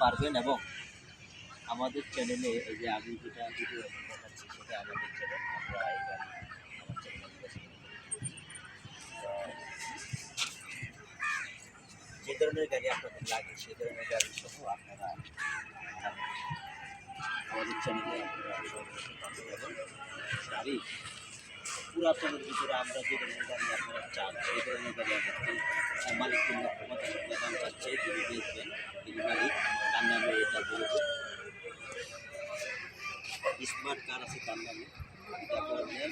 পারবেন এবং আমাদের চ্যানেলে এই যে আমি যেটা আমরা যে ধরনের গাড়ি আপনাদের লাগে সেই ধরনের গাড়ি সহ আপনারা আমাদের চ্যানেলে গাড়ি পুরাতনের ভিতরে আমরা যে ধরনের গাড়ি আপনারা চান, সেই ধরনের গাড়ি আমাদের মালিক তিন লক্ষ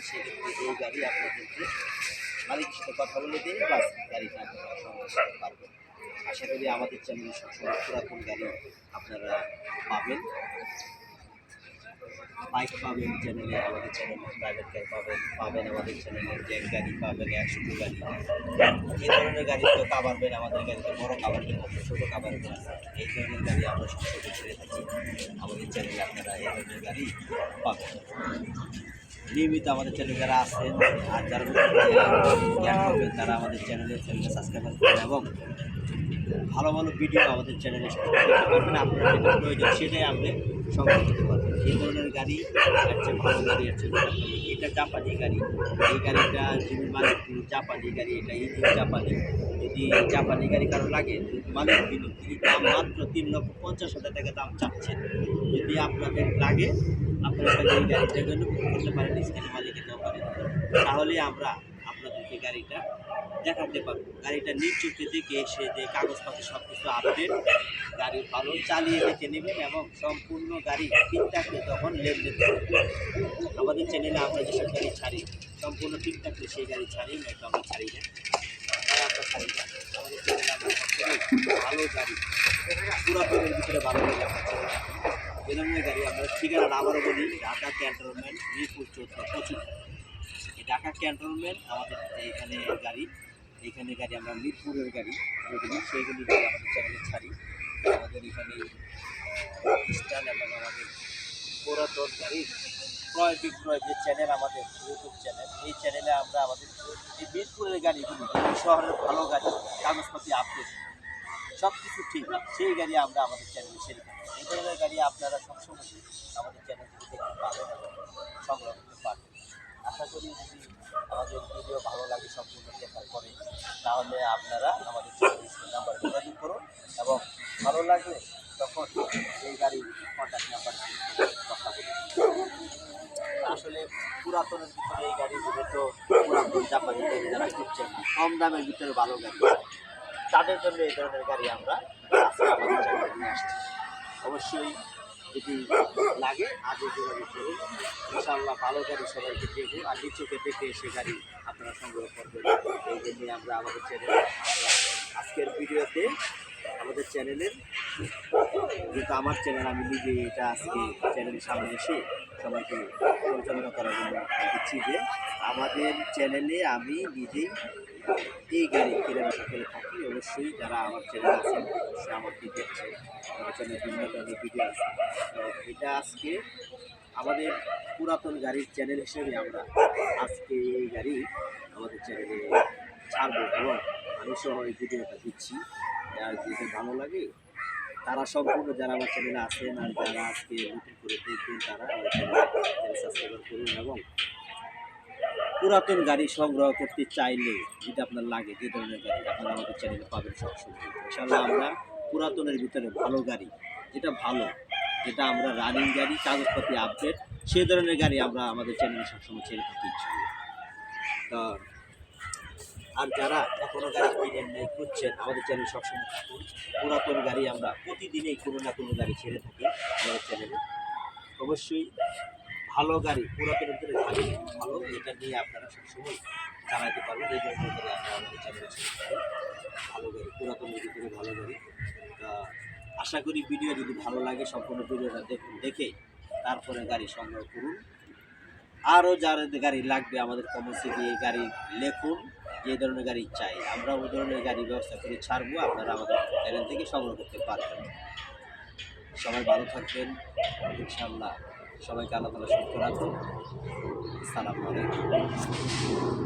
সেক্ষেত্রে এই গাড়ি আপনাদেরকে মালিকের সাথে কথা বলে দিন বাস গাড়িটা আপনারা আশা করি আমাদের চ্যানেলে সবসময় পুরাতন গাড়ি আপনারা পাবেন। বাইক পাবেন চ্যানেলে, আমাদের চ্যানেলে প্রাইভেট গাড়ি পাবেন পাবেন আমাদের চ্যানেলে জ্যাক গাড়ি পাবেন, একশো গাড়ি এই ধরনের গাড়ি তো কাভারবেন আমাদের গাড়িতে বড় কাভারবেন আছে ছোটো আছে। এই ধরনের গাড়ি আমরা সবসময় ছেড়ে থাকি। আমাদের চ্যানেলে আপনারা এই ধরনের গাড়ি পাবেন। নিয়মিত আমাদের চ্যানেল যারা আছেন, আর যারা জ্ঞান করবেন তারা আমাদের চ্যানেলে চ্যানেলে সাবস্ক্রাইব করবেন এবং ভালো ভালো ভিডিও আমাদের চ্যানেলে করবেন আপনার যেটা প্রয়োজন সেটাই আপনি সংগ্রহ করতে পারবেন। এই ধরনের গাড়ি চেয়ে ভালো গাড়ি গাড়ি। এটা জাপানি গাড়ি, এই গাড়িটা যিনি মালিক, তিনি জাপানি গাড়ি, এটা ইঞ্জিন জাপানি। যদি জাপানি গাড়ি কারও লাগে মালিক তিনি তিনি দাম মাত্র তিন লক্ষ পঞ্চাশ হাজার টাকা দাম চাচ্ছেন। যদি আপনাদের লাগে, আপনারা এই গাড়িটার জন্য বুক করতে পারেন স্ক্রিনে মালিকের নাম্বারে তাহলে আমরা আপনাদেরকে গাড়িটা দেখাতে পারব। গাড়িটা নিজ চোখে দেখে এসে যে কাগজপত্র সব কিছু আপডেট গাড়ি ভালো চালিয়ে দেখে নেবেন এবং সম্পূর্ণ গাড়ি ঠিকঠাক তখন লেনদেন করবেন আমাদের চ্যানেলে আমরা যেসব গাড়ি ছাড়ি, সম্পূর্ণ ঠিকঠাক সেই গাড়ি ছাড়ি, নয়তো আমরা ছাড়ি না। আমরা ছাড়ি না। ভালো গাড়ি, পুরাতনের ভিতরে ভালো গাড়ি আমরা থাকি গাড়ি আমরা ঠিকানা আবারও বলি, ঢাকা ক্যান্টনমেন্ট, মিরপুর পঁচিশ। এই ঢাকা ক্যান্টনমেন্ট, আমাদের এইখানে গাড়ি এইখানে গাড়ি আমরা মিরপুরের গাড়ি যেগুলি, সেইগুলি আমাদের চ্যানেলে ছাড়ি। আমাদের এখানে স্টান এবং আমাদের পুরাতন গাড়ির ক্রয় বিক্রয় যে চ্যানেল আমাদের ইউটিউব চ্যানেল এই চ্যানেলে আমরা আমাদের এই মিরপুরের গাড়িগুলি শহরের ভালো গাড়ি, কাগজপাতি আপডেট সব কিছু ঠিক, সেই গাড়ি আমরা আমাদের চ্যানেলে ছেড়ে থাকি এই ধরনের গাড়ি আপনারা সবসময় আমাদের চ্যানেল থেকে দেখতে পাবেন এবং সংগ্রহ করতে পারবেন আশা করি যদি আমাদের ভিডিও ভালো লাগে, সম্পূর্ণ দেখার পরে, তাহলে আপনারা আমাদের নাম্বারে যোগাযোগ করুন এবং ভালো লাগলে তখন এই গাড়ির কন্ট্যাক্ট নাম্বার কথা বলুন। আসলে পুরাতনের ভিতরে এই গাড়িগুলো তো পুরাতন গাড়ি যারা খুঁজছেন কম দামের ভিতরে ভালো গাড়ি। তাদের জন্য এই ধরনের গাড়ি আমরা নিয়ে আসছি। অবশ্যই যদি লাগে, আগে যোগাযোগ করুন। ইনশাআল্লাহ ভালো গাড়ি সবাইকে দেব আর নিচুকে দেখে সে গাড়ি আপনারা সংগ্রহ করবেন। এই জন্যে আমরা আমাদের চ্যানেল আজকের ভিডিওতে আমাদের চ্যানেলের যেহেতু আমার চ্যানেল আমি নিজে এটা আজকে চ্যানেলের সামনে এসে সবাইকে পরিচালনা করার জন্য দিচ্ছি যে আমাদের চ্যানেলে আমি নিজেই এই গাড়ি কেনাবেচা করে থাকি। অবশ্যই যারা আমার চ্যানেল আছেন সে আমাকে দেখছে আমার চ্যানেলে বিভিন্ন ধরনের ভিডিও আছে। এটা আজকে আমাদের পুরাতন গাড়ির চ্যানেল হিসেবে আমরা আজকে এই গাড়ি আমাদের চ্যানেলে ছাড়বো এবং আমি সহ এই ভিডিওটা দিচ্ছি। আর যদি ভালো লাগে তারা সম্পূর্ণ যারা আমার চ্যানেলে আছেন আর যারা আজকে নতুন করে দেখবেন, তারা সাবস্ক্রাইব করুন এবং পুরাতন গাড়ি সংগ্রহ করতে চাইলে যদি আপনার লাগে যে ধরনের গাড়ি, আপনারা আমাদের চ্যানেলে পাবেন সবসময়। ইনশাল্লাহ আমরা পুরাতনের ভিতরে ভালো গাড়ি, যেটা ভালো, যেটা আমরা রানিং গাড়ি, কাগজপাতি আপডেট সেই ধরনের গাড়ি আমরা আমাদের চ্যানেলে সবসময় ছেড়ে থাকি তা আর যারা এখনও গাড়ি কিনেন নেই, খুঁজছেন, আমাদের চ্যানেল সবসময় থাকুন পুরাতন গাড়ি আমরা প্রতিদিনই কোনো না কোনো গাড়ি ছেড়ে থাকি আমাদের চ্যানেলে অবশ্যই ভালো গাড়ি, পুরাতন ভিতরে গাড়ি ভালো এটা নিয়ে আপনারা সবসময় চালাতে পারবেন, এই গাড়ি আপনারা আমাদের চ্যানেলে ভালো গাড়ি পুরাতনের ভিতরে ভালো গাড়ি। আশা করি ভিডিও যদি ভালো লাগে, সম্পূর্ণ ভিডিওটা দেখুন দেখে তারপরে গাড়ি সংগ্রহ করুন। আরও যার গাড়ি লাগবে আমাদের কমেন্টসে গিয়ে গাড়ি লেখুন। যে ধরনের গাড়ি চাই, আমরা ওই ধরনের গাড়ির ব্যবস্থা করে ছাড়বো, আপনারা আমাদের চ্যানেল থেকে সংগ্রহ করতে পারবেন। সবাই ভালো থাকবেন ইনশাল্লাহ সবাইকে আল্লাহ তালা সুস্থ রাখুন সালাম আলাইকুম।